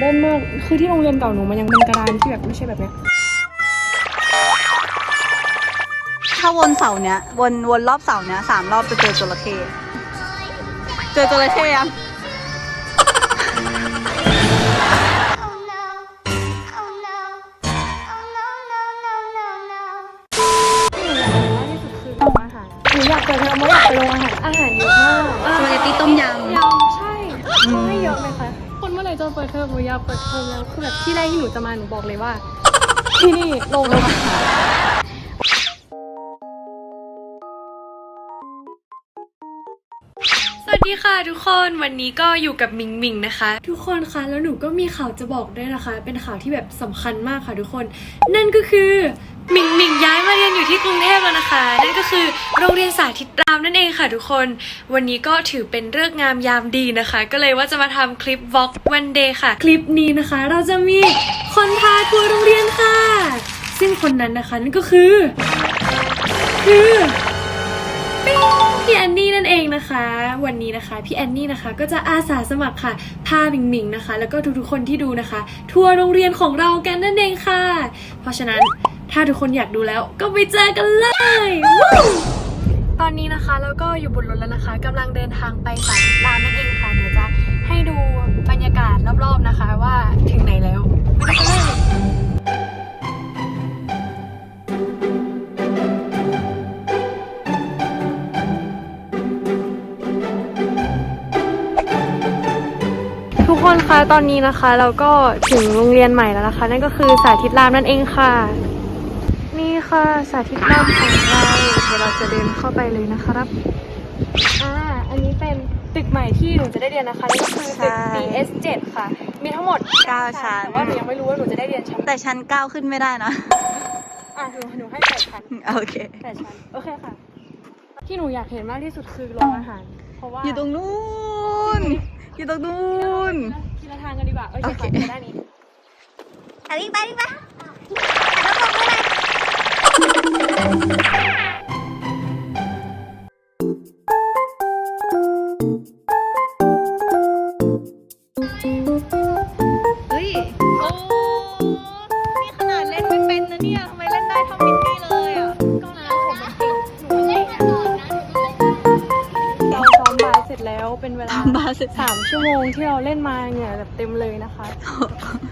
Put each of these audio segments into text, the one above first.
เดิร์นมาก คือที่โรงเรียนเก่าหนูมันยังเป็นกระดานที่แบบไม่ใช่แบบเนี้ย ถ้าวนเสาเนี้ยวนวนรอบเสาเนี้ยสามรอบจะเจอจระเข้เจอจระเข้ยัง คนเมื่อไหร่จะเปิดเทอมหนูอยากเปิดเทอมแล้วคือแบบที่แรกที่หนูจะมาหนูบอกเลยว่า ที่นี่โรงอาหารสวัสดีค่ะทุกคนวันนี้ก็อยู่กับมิงมิงนะคะ ทุกคนคะแล้วหนูก็มีข่าวจะบอกด้วยนะคะ เป็นข่าวที่แบบสำคัญมากค่ะทุกคน นั่นก็คือ มิงมิงย้ายมาเรียนอยู่ที่กรุงเทพแล้วนะคะ นั่นก็คือโรงเรียนสาธิตรามนั่นเองค่ะทุกคน วันนี้ก็ถือเป็นเรื่องงามยามดีนะคะ ก็เลยว่าจะมาทำคลิป Vlog One Day ค่ะ คลิปนี้นะคะ เราจะมีคนพาทัวร์โรงเรียนค่ะ ซึ่งคนนั้นนะคะนั่นก็คือ คือพี่แอนนี่นั่นเองนะคะ วันนี้นะคะพี่แอนนี่นะคะ ก็จะอาสาสมัครค่ะพาหมิงหมิงนะคะ แล้วก็ทุกๆคนที่ดูนะคะ ทัวร์โรงเรียนของเรากันนั่นเองค่ะ เพราะฉะนั้น ถ้าทุกคนอยากดูแล้วก็ไปเจอกันเลยวู้ตอนนี้นะคะแล้วก็อยู่บนรถแล้วนะคะกำลังเดินทางไปสาธิตรามนั่นเองค่ะเดี๋ยวจะให้ดูบรรยากาศรอบๆนะคะว่าถึงไหนแล้วไปดูกันเลยทุกคนคะตอนนี้นะคะเราก็ถึงโรงเรียนใหม่แล้วนะคะ นั่นก็คือสาธิตรามนั่นเองค่ะ นี่ค่ะสาธิตรามของเราเดี๋ยวเราจะเดินเข้าไปเลยนะครับอ่าอันนี้เป็นตึกใหม่ที่หนูจะได้เรียนนะคะนั่นก็คือตึก BS7 ค่ะ มีทั้งหมดเก้าชั้น แต่ว่าหนูยังไม่รู้ว่าหนูจะได้เรียนชั้นำแต่ชั้นก้าวขึ้นไม่ได้นะ อะหนูหนูให้แปดชั้นโอเคแปดชั้นโอเคค่ะ ที่หนูอยากเห็นมากที่สุดคือโรงอาหาร เพราะว่าอยู่ตรงนู้นอยู่ตรงนู้นทีละทางกันดีกว่าโอเคโอเคค่ะไปด้านนี้อะวิ่งไปวิ่งไป Ha ha ha! ราซ้อมบาสเสร็จแล้วเป็นเวลาซ้อมบาสเสร็จสามชั่วโมงที่เราเล่นมาเนี่ยแบบเต็มเลยนะคะ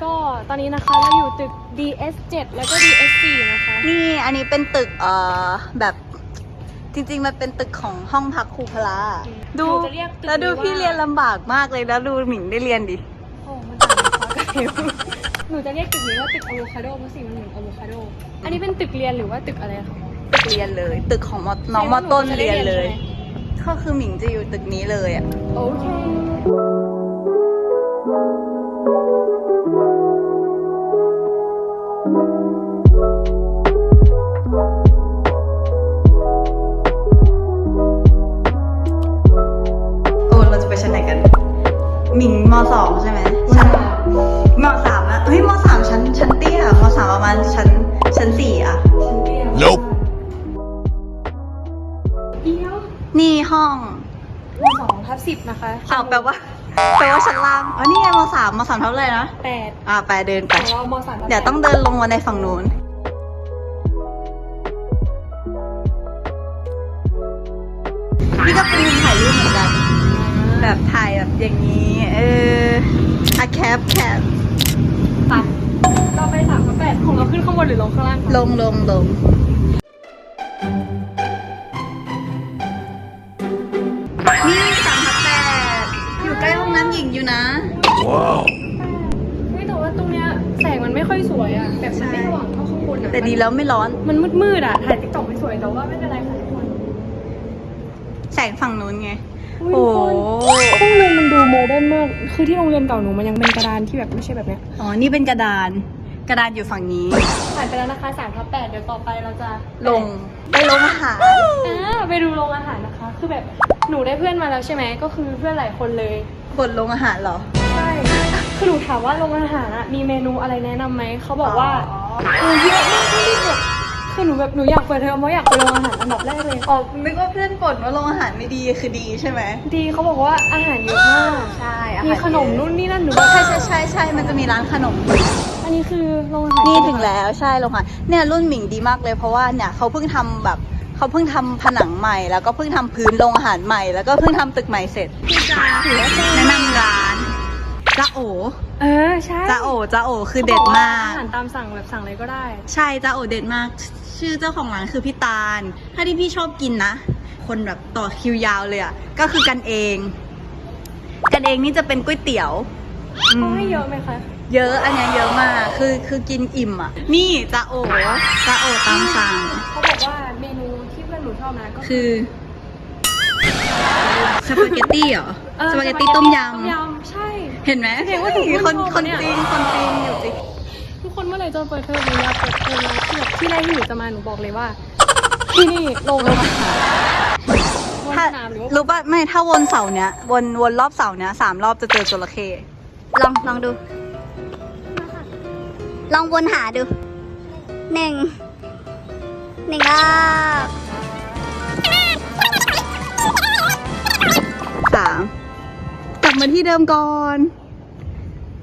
ก็ตอนนี้นะคะเราอยู่ตึก DS7 แล้วก็ DS4 นะคะ นี่อันนี้เป็นตึกเอ่อแบบจริงๆ มันเป็นตึกของห้องพักครูพละดูหนูจะเรียกตึกแล้วดูนี้ว่าพี่เรียนลำบากมากเลยแล้วดูหมิงได้เรียนดิโอ้มันต่างกันฟ้ากับเหวหนูจะเรียกตึกนี้ว่าตึกอะโวคาโดเพราะสีมันเหมือนอะโวคาโด อันนี้เป็นตึกเรียนหรือว่าตึกอะไรคะตึกเรียนเลย ตึกของมน้องมอต้นเรียนเลย ก็คือหมิงจะอยู่ตึกนี้เลยอะ โอเค คะอ้าวแปลว่าแปลว่าชั้นล่างอ๋อนี่ไงมสามมสามเท่าไหร่นะแปดอ่าไปเดินไป ของเรามสามทับเดี๋ยวต้องเดินลงมาในฝั่งนู้น นี่ก็เป็นมุมถ่ายรูปเหมือนกัน แบบถ่ายแบบอย่างนี้ เอออะแคปแคปตัดเราไปสามกับแปดของเราขึ้นข้างบนหรือลงข้างล่างคะลงลงลง องน้ำหญิงอยู่นะ Wow. เฮ้ยแต่ว่าตรงเนี้ยแสงมันไม่ค่อยสวยอะแบบมันไม่สว่างเท่าข้างบนอะแต่ดีแล้วไม่ร้อน มันมืดๆอะถ่ายติ๊กต็อกไม่สวยแต่ว่าไม่เป็นไรค่ะทุกคนแสงฝั่งนู้นไงอุ๊ยโอ้ทุกคนห้องเรียนมันดูโมเดิร์นมาก คือที่โรงเรียนเก่าหนูมันยังเป็นกระดานที่แบบไม่ใช่แบบเนี้ย อ๋อ นี่เป็นกระดาน กระดานอยู่ฝั่งนี้ ผ่านไปแล้วนะคะสามทับแปดเดี๋ยวต่อไปเราจะลง ไปลงอาหารอ่าไปดูโรงอาหารนะคะ คือแบบหนูได้เพื่อนมาแล้วใช่ไหมก็คือเพื่อนหลายคนเลยกดลงอาหารเหรอ ใช่คือหนูถามว่าโรงอาหารอะมีเมนูอะไรแนะนำไหมเขาบอกว่าอ๋อเออเยอะมากที่แบบคคือหนูแบบหนูอยากเปิดเทอมเพราะอยากไปโรงอาหารอันดับแรกเลยอ๋อนึกว่าเพื่อนบ่นว่าโรงอาหารไม่ดีคือดีใช่ไหมดีเขาบอกว่าอาหารเยอะมากใช่อามีหารขนมนู่นนี่นั่นหนูใช่ใช่ใช่ใช่มันจะมีร้านขนม อันนี้คือโรงอาหารนี่ถึงแล้วใช่โรงอาหารเนี่ยรุ่นหมิงดีมากเลยเพราะว่าเนี่ยเขาเพิ่งทำแบบเขาเพิ่งทำผนังใหม่แล้วก็เพิ่งทำพื้นโรงอาหารใหม่แล้วก็เพิ่งทำตึกใหม่เสร็จแนะนำร้านจ้าโอเออใช่จ้าโอจ้าโอคือเด็ดมากอาหารตามสั่งแบบสั่งอะไรก็ได้ ใช่จ้าโอเด็ดมาก ชื่อเจ้าของร้านคือพี่ตาล ถ้าที่พี่ชอบกินนะ คนแบบต่อคิวยาวเลยอะก็คือกันเอง กันเองนี่จะเป็นก๋วยเตี๋ยวอืมเขาให้เยอะไหมคะ เยอะอันเนี้ยเยอะมากคือคือกินอิ่มอะ นี่จ้าโอจ้าโอตามสั่งเขาบอกว่าเมนูที่เพื่อนหนูชอบนะก็คือสปาเกตตี้เหรอออสปาเกตตี้ต้มยต้มยำใช่ำเห็นไหมแสดงว่าหนูคนชอบคนเนี่ย จริงคนจริงอยู่จริงทุกคนเมื่อไหร่จะเปิดเทอมหนูอยากเปิดเทอมแล้วที่แบบที่แรกที่หนูจะมาหนูบอกเลยว่า ที่นี่โรงอาหารวันถ้าสนามหรือว่ารู้ป่ะไม่ถ้าวนเสาเนี้ยวนวนรอบเสาเนี้ยสามรอบจะเจอจระเข้ลองลองดู ลองวนหาดูหนึ่งหนึ่งรอบสามกลับมาที่เดิมก่อน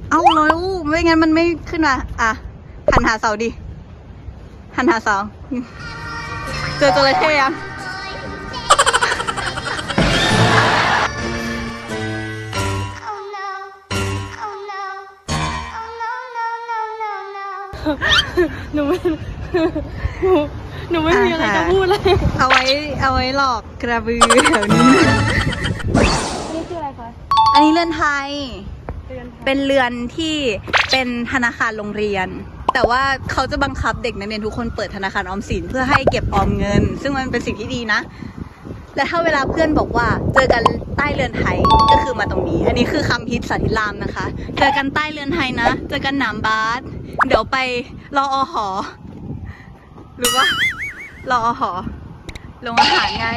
เอาเลยอู้ไม่งั้นมันไม่ขึ้นมา อะ หันหาเสาดิ หันหาเสา เจอจระเข้ยัง หนูไม่หนูหนูไม่มีอะไรจะพูดเลย เอาไว้เอาไว้หลอกกระบือแถวนี้อันนี้คืออะไรคะ อันนี้เรือนไทยเตือนเป็นเรือนที่เป็นธนาคารโรงเรียน แต่ว่าเขาจะบังคับเด็กนักเรียนทุกคนเปิดธนาคารออมสินเพื่อให้เก็บออมเงิน ซึ่งมันเป็นสิ่งที่ดีนะ และถ้าเวลาเพื่อนบอกว่าเจอกันใต้เรือนไทยก็คือมาตรงนี้ อันนี้คือคำฮิตสาธิรามนะคะ เจอกันใต้เรือนไทยนะ เจอกันหนามบาสเดี๋ยวไปรออหอ หรือว่ารออหอโรงอาหารไง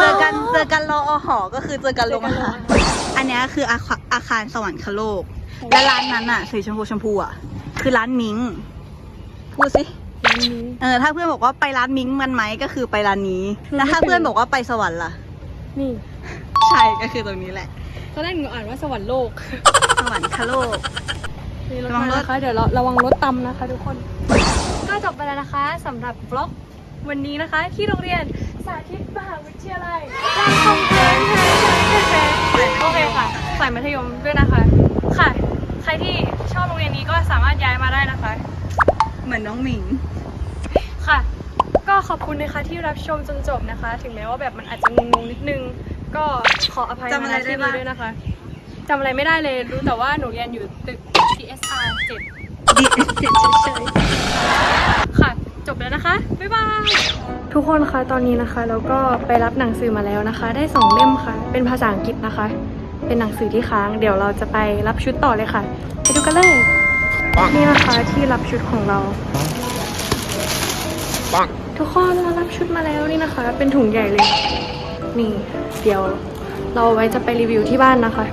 เจอกันเจอกันรออหอ ก็คือเจอกันโรงอาหาร อันนี้คืออาคารสวรรคโลก และร้านนั้นอะสีชมพูชมพูอะคือร้านมิง พูดสิานนี้เออถ้าเพื่อนบอกว่าไปร้านมิงมันไหมก็คือไปร้านนี้แล้วถ้าเพื่อนบอกว่าไปสวรรค์ล่ะ นี่ ใช่ก็คือตรงนี้แหละตอนแรกหนูอ่านว่าสวรรค์โลก สวรรคโลกมีรถระวังมารถนะคะเดี๋ยวเราระวังรถตำนะคะทุกคน ก็จบไปแล้วนะคะสำหรับบล็อกวันนี้นะคะ ที่โรงเรียนสาธิตมหาวิทยาลัยรามคำแหงโอเคค่ะฝ่ายมัธยมด้วยนะคะ ค่ะ ใครที่ชอบโรงเรียนนี้ก็สามารถย้ายมาได้นะคะ เหมือนน้องหมิง ค่ะ ก็ขอบคุณนะคะที่รับชมจนจบนะคะ ถึงแม้ว่าแบบมันอาจจะงงๆนิดนึง ก็ขออภัยจำอะไรมาณที่ได้นี้บ้าง ด้วยนะคะจำอะไรไม่ได้เลยรู้แต่ว่าหนูเรียนอยู่ตึก CSR 7ดีเฉยค่ะ จบแล้วนะคะ บ๊ายบาย ทุกคนคะตอนนี้นะคะแล้วก็ไปรับหนังสือมาแล้วนะคะ ได้สองเล่มค่ะ เป็นภาษาอังกฤษนะคะ เป็นหนังสือที่ค้าง เดี๋ยวเราจะไปรับชุดต่อเลยค่ะ ไปดูกันเลย นี่นะคะที่รับชุดของเรา ปังทุกคนเรารับชุดมาแล้วนี่นะคะ เป็นถุงใหญ่เลย นี่ เดี๋ยวเราไว้จะไปรีวิวที่บ้านนะคะ